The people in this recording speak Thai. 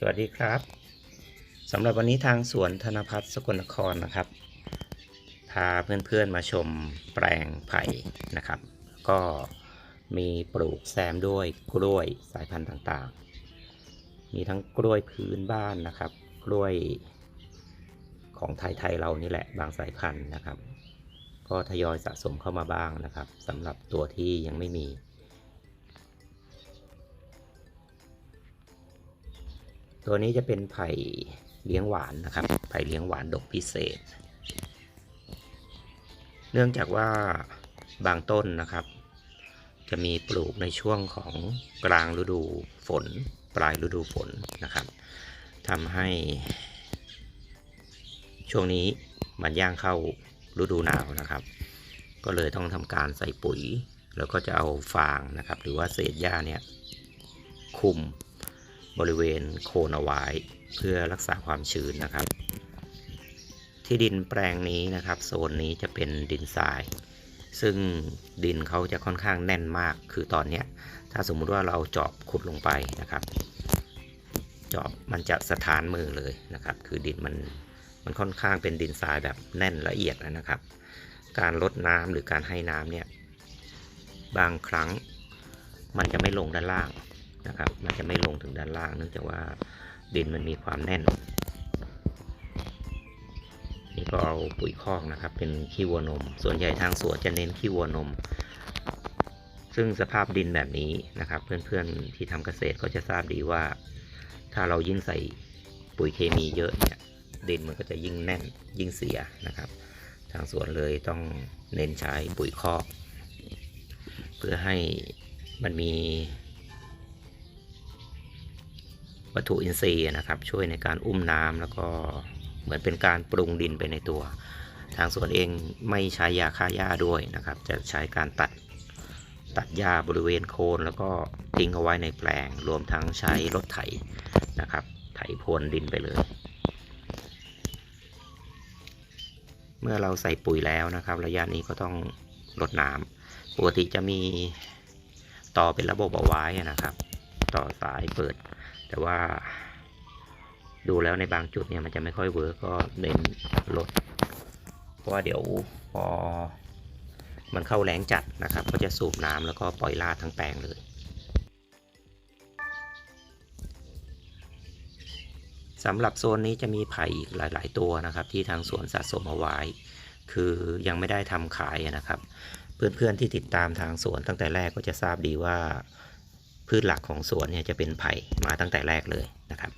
สวัสดีครับสำหรับวันนี้ทางสวนธนพัฒน์สกลนครนะครับ พาเพื่อนๆมาชมแปลงไผ่นะครับ ก็มีปลูกแซมด้วยกล้วยสายพันธุ์ต่างๆ มีทั้งกล้วยพื้นบ้านนะครับ กล้วยของไทยๆเรานี่แหละบางสายพันธุ์นะครับ ก็ทยอยสะสมเข้ามาบ้างนะครับสำหรับตัวที่ยังไม่มี ตัวนี้จะเป็นไผ่เลี้ยงหวานนะครับ ไผ่เลี้ยงหวานดกพิเศษ เนื่องจากว่าบางต้นนะครับ จะมีปลูกในช่วงของกลางฤดูฝน ปลายฤดูฝนนะครับทำให้ ช่วงนี้มันย่างเข้าฤดูหนาวนะครับ ก็เลยต้องทำการใส่ปุ๋ย แล้วก็จะเอาฟางนะครับ หรือว่าเศษหญ้าเนี่ยคุม บริเวณโคนเอาไว้เพื่อรักษาความชื้นนะครับ ที่ดินแปลงนี้นะครับโซนนี้จะเป็นดินทราย ซึ่งดินเขาจะค่อนข้างแน่นมาก คือตอนนี้ถ้าสมมุติว่าเราเจาะขุดลงไปนะครับ เจาะมันจะสถานมือเลยนะครับ คือดินมันมันค่อนข้างเป็นดินทรายแบบแน่นละเอียดนะครับ การลดน้ำหรือการให้น้ำเนี่ยบางครั้งมันจะไม่ลงด้านล่าง นะครับ มันจะไม่ลงถึงด้านล่างเนื่องจากว่าดินมันมีความแน่น นี่ก็เอาปุ๋ยคอกนะครับ เป็นขี้วัวนม ส่วนใหญ่ทางสวนจะเน้นขี้วัวนม ซึ่งสภาพดินแบบนี้นะครับ เพื่อนๆที่ทำเกษตรก็จะทราบดีว่า ถ้าเรายิ่งใส่ปุ๋ยเคมีเยอะเนี่ยดินมันก็จะยิ่งแน่นยิ่งเสียนะครับ ทางสวนเลยต้องเน้นใช้ปุ๋ยคอก เพื่อให้มันมี วัตถุอินทรีย์นะครับ ช่วยในการอุ้มน้ำแล้วก็เหมือนเป็นการปรุงดินไปในตัว ทางสวนเองไม่ใช้ยาฆ่าหญ้าด้วยนะครับ จะใช้การตัดตัดหญ้าบริเวณโคนแล้วก็ทิ้งเอาไว้ในแปลง รวมทั้งใช้รถไถนะครับ ไถพรวนดินไปเลย เมื่อเราใส่ปุ๋ยแล้วนะครับ ระยะนี้ก็ต้องรดน้ำปกติจะมีต่อเป็นระบบเอาไว้นะครับ ต่อสายเปิด แต่ว่าดูแล้วในบางจุดเนี่ยมันจะไม่ค่อยเวิร์กก็เน้นลด เพราะว่าเดี๋ยวพอมันเข้าแรงจัดนะครับ ก็จะสูบน้ำแล้วก็ปล่อยลาดทั้งแปลงเลย สำหรับโซนนี้จะมีไผ่อีกหลาย ๆ ตัวนะครับ ที่ทางสวนสะสมเอาไว้ คือยังไม่ได้ทำขายนะครับ เพื่อน ๆ ที่ติดตามทางสวนตั้งแต่แรกก็จะทราบดีว่า พืชหลักของสวนเนี่ยจะเป็นไผ่มาตั้งแต่แรกเลยนะครับ